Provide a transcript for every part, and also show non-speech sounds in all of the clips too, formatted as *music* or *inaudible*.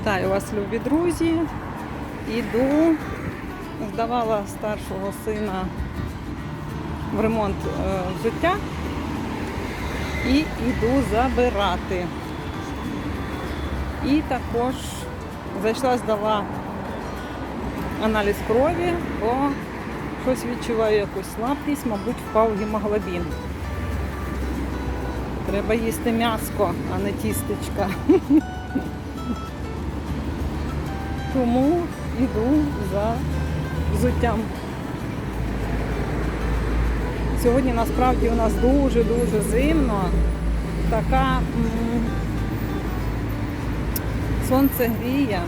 Вітаю вас, любі друзі. Іду, здавала старшого сина в ремонт е, взуття і йду забирати. І також зайшла, здала аналіз крові, бо щось відчуваю якусь слабкість, мабуть, впав гемоглобін. Треба їсти м'яско, а не тістечка. *laughs* Тому йду за взуттям. Сьогодні насправді у нас дуже-дуже зимно. Така сонце гріє,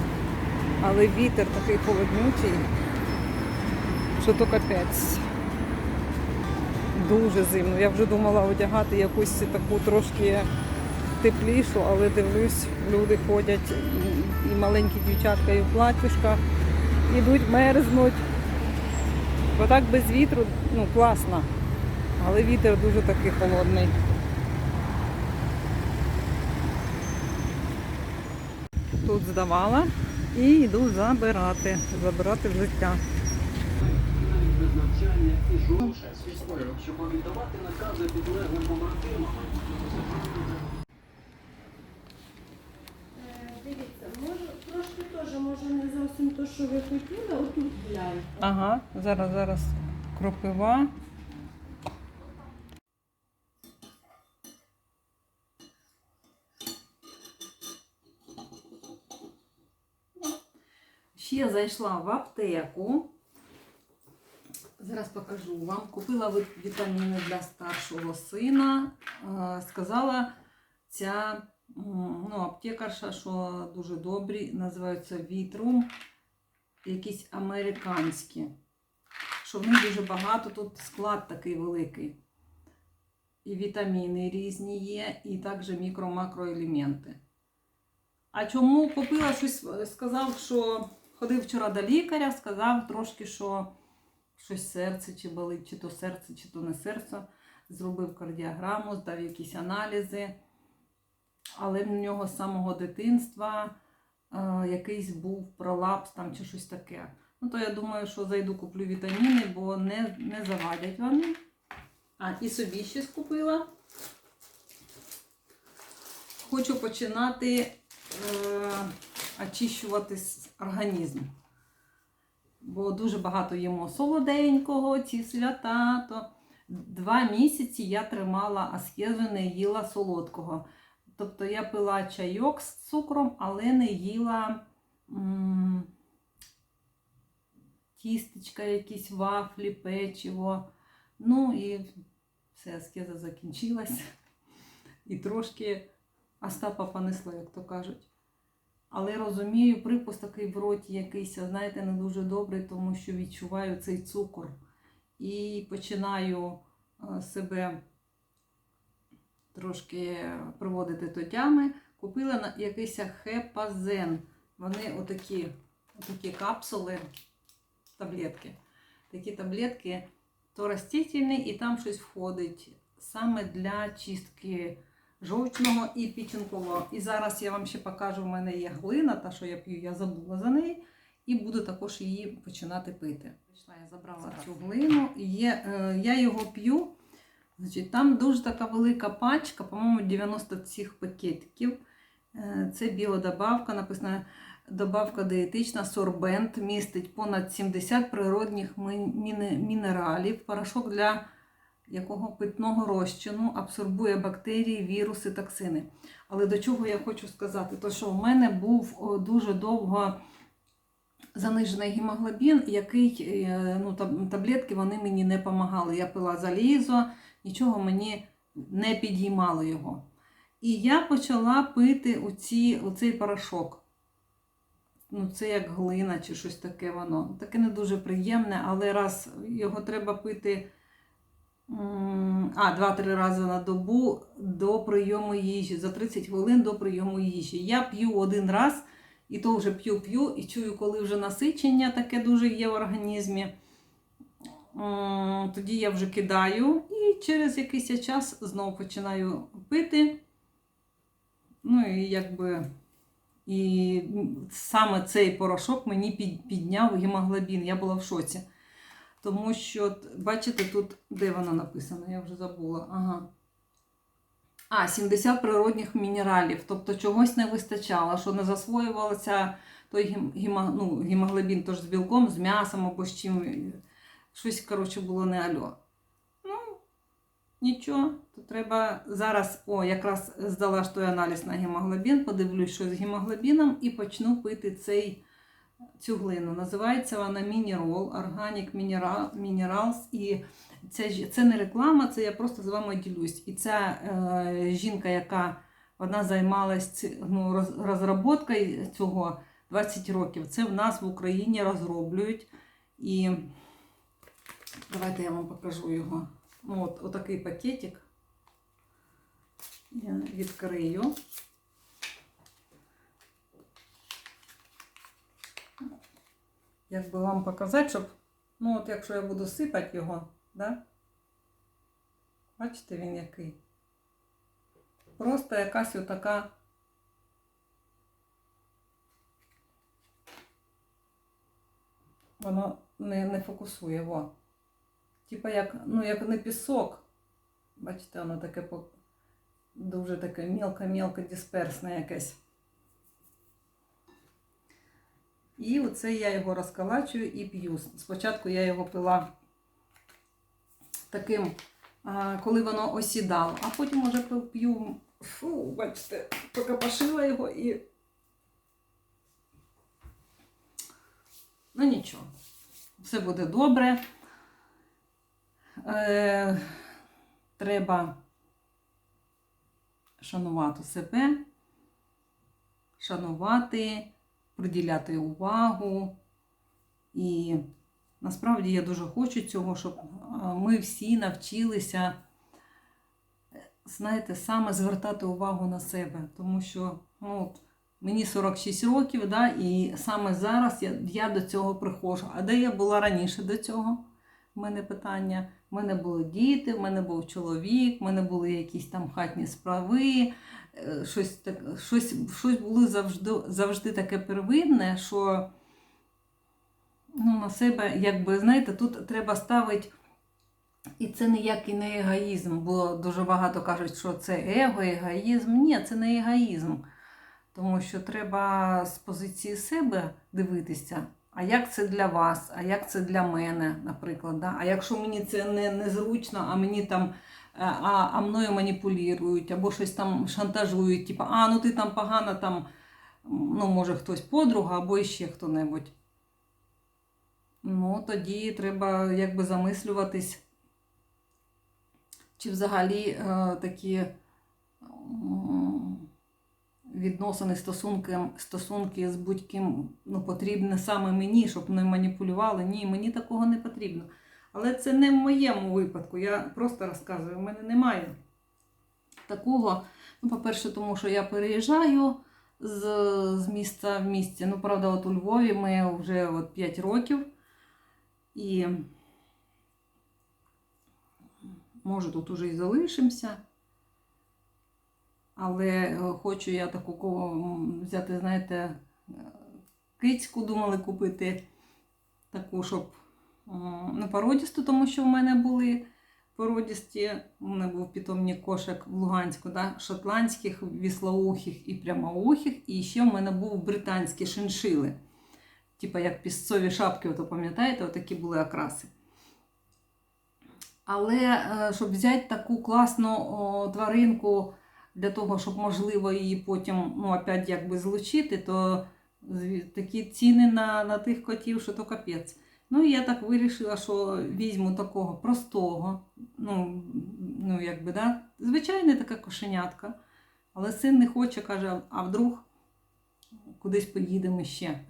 але вітер такий холоднючий, що то капець. Дуже зимно. Я вже думала одягати якусь таку трошки теплішу, але дивлюсь, люди ходять і, маленькі дівчатка, і в платюшках, ідуть, мерзнуть. Бо так без вітру, ну, класно. Але вітер дуже такий холодний. Тут здавала і йду забирати, забирати жовше сільською, щоб віддавати накази підлеглим побратимам. Е, Дивіться, може трошки теж може не зовсім то, що ви хотіли, отут гляньте. Ага, зараз, зараз кропива. Ще зайшла в аптеку. Зараз покажу вам. Купила вітаміни для старшого сина. Е, Сказала ця ну, аптекарша, що дуже добрі, називаються Вітрум, якісь американські. Що в них дуже багато, тут склад такий великий. І вітаміни різні є, і також мікро-макроелементи. А чому купила щось, сказав, що ходив вчора до лікаря, сказав трошки, що щось серце чи болить, чи то серце, чи то не серце. Зробив кардіограму, здав якісь аналізи. Але в нього з самого дитинства якийсь був пролапс там чи щось таке. Ну, то я думаю, що зайду куплю вітаміни, бо не, не завадять вони. А, і собі ще скупила. Хочу починати е, очищувати організм. Бо дуже багато їмо солоденького, ці свята. То два місяці я тримала аскезу, не їла солодкого. Тобто я пила чайок з цукром, але не їла м, тістечка, якісь вафлі, печиво. Ну і все, аскеза закінчилась. І трошки Остапа понесло, як то кажуть. Але розумію, припус такий в роті якийсь, знаєте, не дуже добрий, тому що відчуваю цей цукор. І починаю е, себе трошки приводити до тями. Купила на якийсь хепазен. Вони отакі, отакі капсули, таблетки. Такі таблетки то растительні, і там щось входить саме для чистки жовчного і печінкового. І зараз я вам ще покажу, в мене є глина, та що я п'ю, я забула за неї. І буду також її починати пити. Прийшла, Я забрала цю глину, є, е, я його п'ю. Значить, там дуже така велика пачка, по-моєму, 90 цих пакетиків. Е, Це біодобавка, написано добавка диетична, сорбент, містить понад 70 природних мінералів, порошок для якого питного розчину абсорбує бактерії, віруси, токсини. Але до чого я хочу сказати? То, що в мене був дуже довго занижений гемоглобін, який е, ну, таблетки вони мені не допомагали. Я пила залізо, нічого мені не підіймало його. І я почала пити оці, оцей порошок. Ну, це як глина чи щось таке воно. Таке не дуже приємне, але раз його треба пити а, 2-3 рази на добу до прийому їжі, за 30 хвилин до прийому їжі. Я п'ю один раз, і то вже п'ю-п'ю, і чую, коли вже насичення таке дуже є в організмі. М, Тоді я вже кидаю і через якийсь час знову починаю пити. Ну і якби І саме цей порошок мені підняв гемоглобін. Я була в шоці. Тому що, бачите, тут, де воно написано, я вже забула. Ага. А, 70 природних мінералів. Тобто чогось не вистачало, що не засвоювалося той гем, ну, гемоглобін тож з білком, з м'ясом або з чим. Щось, коротше, було не альо. Ну, нічого, то треба зараз, о, якраз здала ж той аналіз на гемоглобін, подивлюсь, що з гемоглобіном, і почну пити цей, цю глину. Називається вона Мінерол, Organic Mineral, Minerals. І це, це не реклама, це я просто з вами ділюсь. І ця е, жінка, яка вона займалась ну, роз, розробкою цього 20 років, це в нас в Україні розроблюють. І давайте я вам покажу його. Ну, от, отакий пакетик. Я відкрию. Як би вам показати, щоб, ну от якщо я буду сипати його, да? Бачите, він який? Просто якась отака. Воно не, не фокусує, во. Типа як, ну, як не пісок. Бачите, воно таке дуже таке мілко-мілко дисперсне якесь. І оце я його розкалачую і п'ю. Спочатку я його пила таким, коли воно осідало, а потім уже п'ю, фу, бачите, покопошила його і. Ну нічого, все буде добре. Е, треба шанувати себе, шанувати, приділяти увагу. І насправді я дуже хочу цього, щоб е, ми всі навчилися, знаєте, саме звертати увагу на себе. Тому що ну, от, мені 46 років, да, і саме зараз я, я до цього приходжу. А де я була раніше до цього? У мене питання. У мене були діти, в мене був чоловік, в мене були якісь там хатні справи, е, щось, так, щось, щось було завжди, завжди таке первинне, що ну, на себе, якби, знаєте, тут треба ставити. І це ніякий не егоїзм, бо дуже багато кажуть, що це его, егоїзм. Ні, це не егоїзм. Тому що треба з позиції себе дивитися, а як це для вас, а як це для мене, наприклад. Да? А якщо мені це не, незручно, а мені там е, а, а мною маніпулюють, або щось там шантажують, типу, а ну ти там погано, там, ну, може хтось подруга, або іще хто-небудь. Ну, тоді треба якби замислюватись, чи взагалі е, такі відносини, стосунки, стосунки з будь-ким ну, потрібні саме мені, щоб не маніпулювали. Ні, мені такого не потрібно. Але це не в моєму випадку. Я просто розказую, в мене немає такого. Ну, по-перше, тому що я переїжджаю з, з міста в місті. Ну, правда, от у Львові ми вже от 5 років. І може тут уже і залишимося. Але е, хочу я таку взяти, знаєте, е, кицьку думали купити таку, щоб не породісту, тому що в мене були породісті. У мене був питомник кошик в Луганську, да? шотландських, віслоухих і прямоухих. І ще в мене був британські шиншили. Типа як пісцові шапки, то пам'ятаєте, отакі були окраси. Але е, щоб взяти таку класну тваринку для того, щоб можливо її потім ну, опять якби злучити, то такі ціни на, на тих котів, що то капець. Ну і я так вирішила, що візьму такого простого, ну, ну якби, да, звичайна така кошенятка. Але син не хоче, каже, а вдруг кудись поїдемо ще.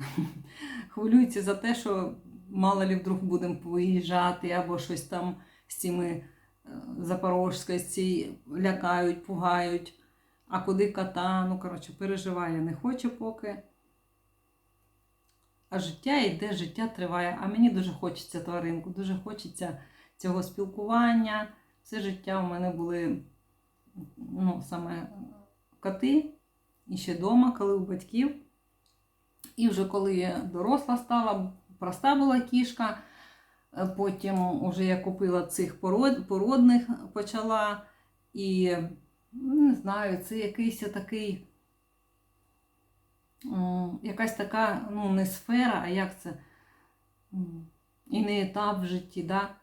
*laughs* Хвилюється за те, що мало ли вдруг будемо виїжджати або щось там з цими е, запорожською з цією лякають, пугають. А куди кота? Ну, коротше, переживає, не хоче поки. А життя йде, життя триває. А мені дуже хочеться тваринку, дуже хочеться цього спілкування. Все життя у мене були ну, саме коти. І ще вдома, коли у батьків. І вже коли я доросла стала, проста була кішка. Е, Потім вже я купила цих пород, породних, почала. І ну, не знаю, це якийсь такий, якась така, ну, не сфера, а як це? І не етап в житті, да?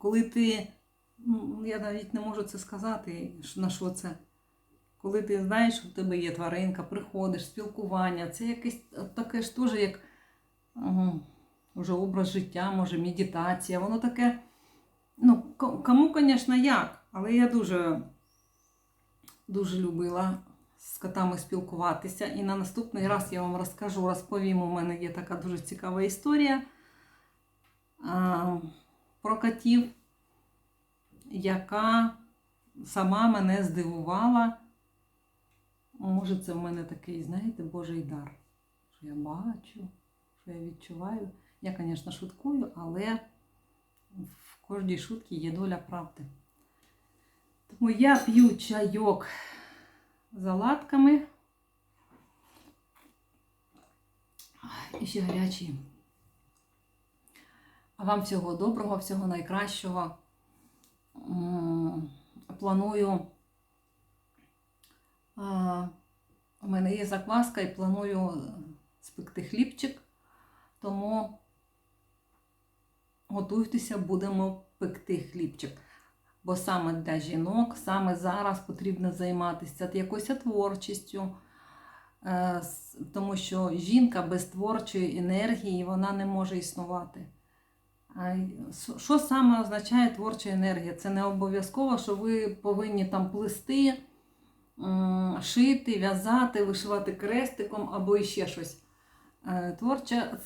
коли ти, ну, я навіть не можу це сказати, на що це. Коли ти знаєш, що в тебе є тваринка, приходиш, спілкування, це якесь таке ж теж як м, вже образ життя, може, медитація. Воно таке, ну, кому, звісно, як, але я дуже, дуже любила з котами спілкуватися. І на наступний раз я вам розкажу, розповім. У мене є така дуже цікава історія а, про котів, яка сама мене здивувала. Може, це в мене такий, знаєте, Божий дар. Що я бачу, що я відчуваю. Я, звісно, шуткую, але в кожній шутці є доля правди. Тому я п'ю чайок з оладками. І ще гарячий. А вам всього доброго, всього найкращого. Планую. У мене є закваска і планую спекти хлібчик. Тому готуйтеся, будемо пекти хлібчик. Бо саме для жінок, саме зараз потрібно займатися якоюсь творчістю. Е, Тому що жінка без творчої енергії вона не може існувати. Що саме означає творча енергія? Це не обов'язково, що ви повинні там плести, шити, в'язати, вишивати крестиком або іще щось. Е, Творча,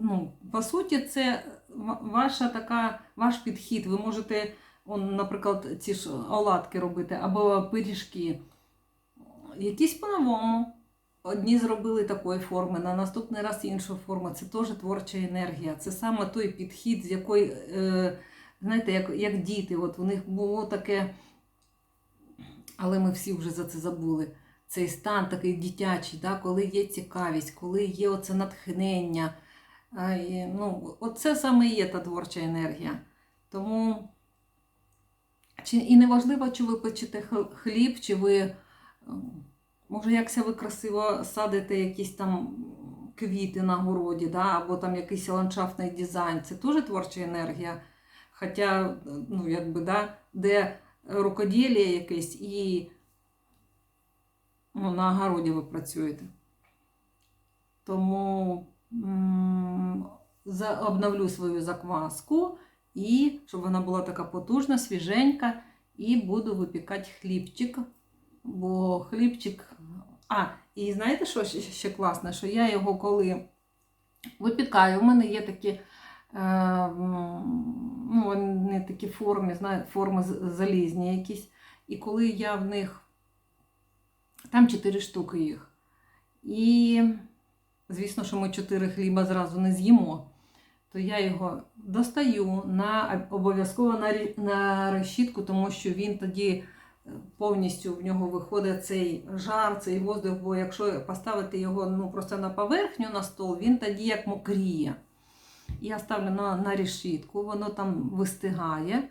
ну, по суті, це ваша така, ваш підхід. Ви можете, он, наприклад, ці ж оладки робити або пиріжки. Якісь по-новому. Одні зробили такої форми, на наступний раз іншу форму. Це теж творча енергія. Це саме той підхід, з якої, е, знаєте, як, як діти. От у них було таке, але ми всі вже за це забули. Цей стан такий дитячий, да, коли є цікавість, коли є оце натхнення. Ну, оце саме і є та творча енергія. Тому чи, і неважливо, чи ви печете хліб, чи ви. ем, Може, якся ви красиво садите якісь там квіти на городі, да? або там якийсь ландшафтний дизайн. Це теж творча енергія. Хоча, ну, якби, да, де рукоділля якесь і ну, на огороді ви працюєте. Тому за, обновлю свою закваску, і щоб вона була така потужна, свіженька, і буду випікати хлібчик. Бо хлібчик. А, і знаєте, що ще, класне? Що я його коли випікаю, у мене є такі, е, ну, вони такі форми, знаєте, форми залізні якісь. І коли я в них, там 4 штуки їх. І, звісно, що ми 4 хліба зразу не з'їмо. То я його достаю на обов'язково на, на решітку, тому що він тоді повністю в нього виходить цей жар, цей воздух, бо якщо поставити його ну, просто на поверхню на стол, він тоді як мокріє. Я ставлю на, на решітку, воно там вистигає.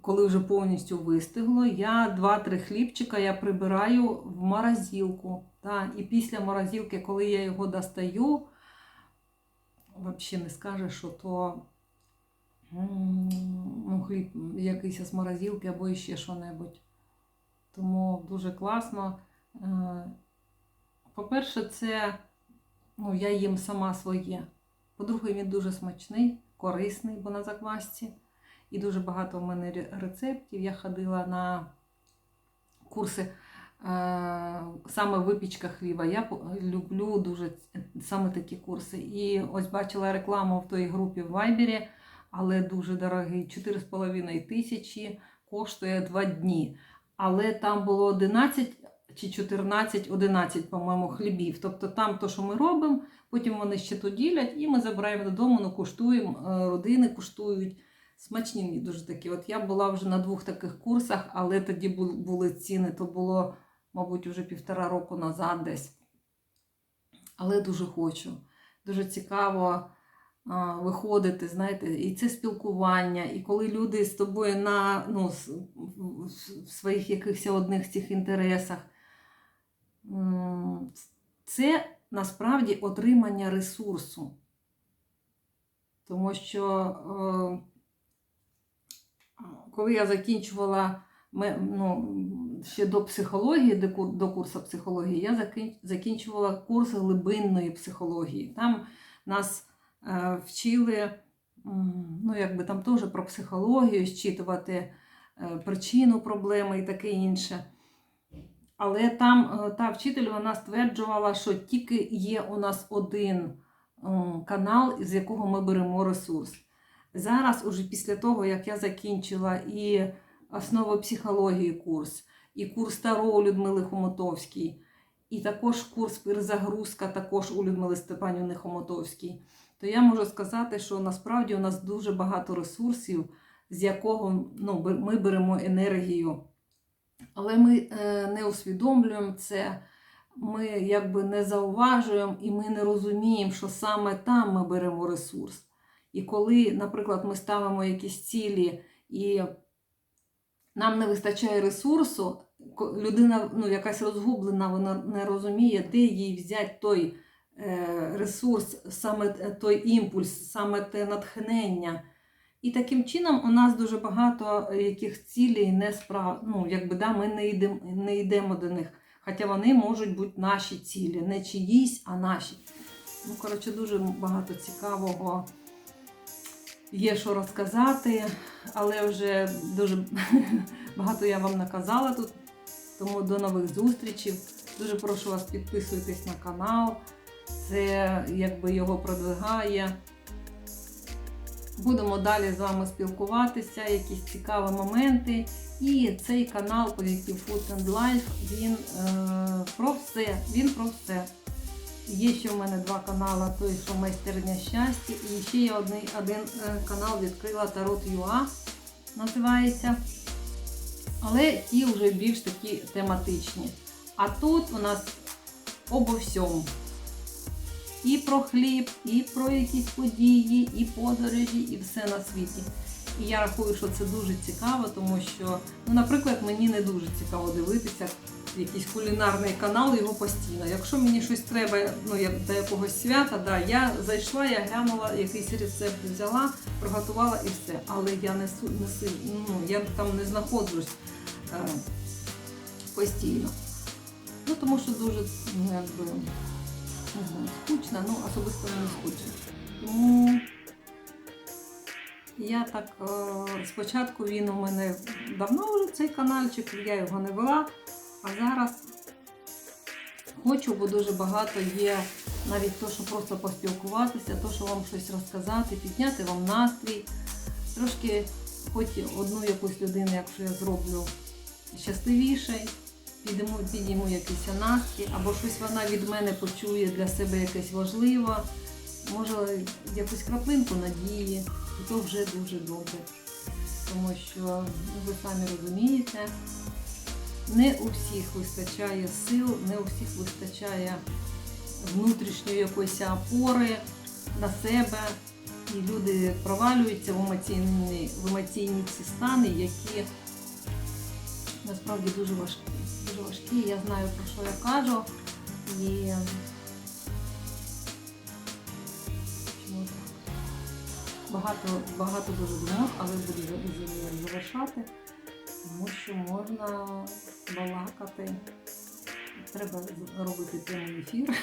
Коли вже повністю вистигло, я 2-3 хлібчика я прибираю в морозилку. Та, і після морозилки, коли я його достаю, взагалі не скажеш, що то ну, хліб якийсь з морозилки або ще що-небудь. Тому дуже класно. Е, По-перше, це ну, я їм сама своє. По-друге, він дуже смачний, корисний, бо на заквасці. І дуже багато в мене рецептів. Я ходила на курси е, саме випічка хліба. Я люблю дуже саме такі курси. І ось бачила рекламу в той групі в Вайбері, але дуже дорогий. 4,5 тисячі коштує 2 дні. Але там було 11 чи 14, 11, по-моєму, хлібів. Тобто там то, що ми робимо, потім вони ще то ділять, і ми забираємо додому, ну, куштуємо, е, родини куштують. Смачні мені дуже такі. От я була вже на двох таких курсах, але тоді були ціни, то було, мабуть, вже півтора року назад десь. але дуже хочу. Дуже цікаво виходити, знаєте, і це спілкування, і коли люди з тобою на ну, в своїх якихось одних цих інтересах. Це насправді отримання ресурсу. Тому що е, коли я закінчувала ну, ще до психології, до, курсу психології, я закінчувала курс глибинної психології. Там нас е, вчили, ну, якби там теж про психологію, зчитувати е, причину проблеми і таке інше. Але там е, та вчитель вона стверджувала, що тільки є у нас один канал, з якого ми беремо ресурс. Зараз, уже після того, як я закінчила і основи психології курс, і курс Таро у Людмили Хомотовській, і також курс перезагрузка також у Людмили Степанівни Хомотовській, то я можу сказати, що насправді у нас дуже багато ресурсів, з якого ну, ми беремо енергію. Але ми е, не усвідомлюємо це, ми якби не зауважуємо і ми не розуміємо, що саме там ми беремо ресурс. І коли, наприклад, ми ставимо якісь цілі і нам не вистачає ресурсу, людина ну, якась розгублена, вона не розуміє, де їй взяти той е, ресурс, саме той імпульс, саме те натхнення. І таким чином у нас дуже багато яких цілей не справ... ну, якби, да, ми не йдемо, не йдемо до них. Хоча вони можуть бути наші цілі, не чиїсь, а наші. Ну, коротше, дуже багато цікавого є що розказати, але вже дуже *laughs* багато я вам наказала тут. Тому до нових зустрічей. Дуже прошу вас підписуйтесь на канал. Це якби його продвигає. Будемо далі з вами спілкуватися, якісь цікаві моменти. І цей канал Positive Food and Life, він е, про все. Він про все. Є ще в мене два канали, той, що майстерня щастя, і ще є один, один е, канал відкрила Tarot.ua називається. Але ті вже більш такі тематичні. А тут у нас обо всьому. І про хліб, і про якісь події, і подорожі, і все на світі. І я рахую, що це дуже цікаво, тому що, ну, наприклад, мені не дуже цікаво дивитися якийсь кулінарний канал його постійно. Якщо мені щось треба ну, я, до якогось свята, да, я зайшла, я глянула, якийсь рецепт взяла, приготувала і все. Але я не, не ну, я там не знаходжусь е, постійно. Ну, тому що дуже, ну, якби, не знаю, скучно, ну, особисто мені скучно. Тому я так е, спочатку він у мене давно вже цей каналчик, я його не вела, а зараз хочу, бо дуже багато є навіть то, що просто поспілкуватися, то, що вам щось розказати, підняти вам настрій. Трошки хоч одну якусь людину, якщо я зроблю щасливіше, підемо, підійму якісь настрій, або щось вона від мене почує для себе якесь важливе, може якусь краплинку надії, і то вже дуже добре. Тому що ну, ви самі розумієте, не у всіх вистачає сил, не у всіх вистачає внутрішньої якоїсь опори на себе. І люди провалюються в емоційні, в емоційні ці стани, які насправді дуже важкі. Дуже важкі. Я знаю про що я кажу. І багато, багато дуже думок, але буду за- за- завершати, тому що можна балакати. Треба робити прямий ефір.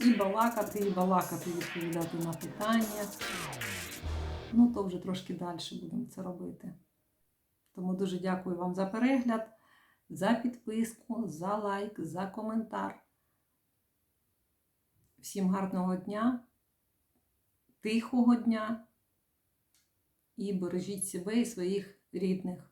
І балакати, і балакати, відповідати на питання. Ну, то вже трошки далі будемо це робити. Тому дуже дякую вам за перегляд, за підписку, за лайк, за коментар. Всім гарного дня, тихого дня і бережіть себе і своїх рідних.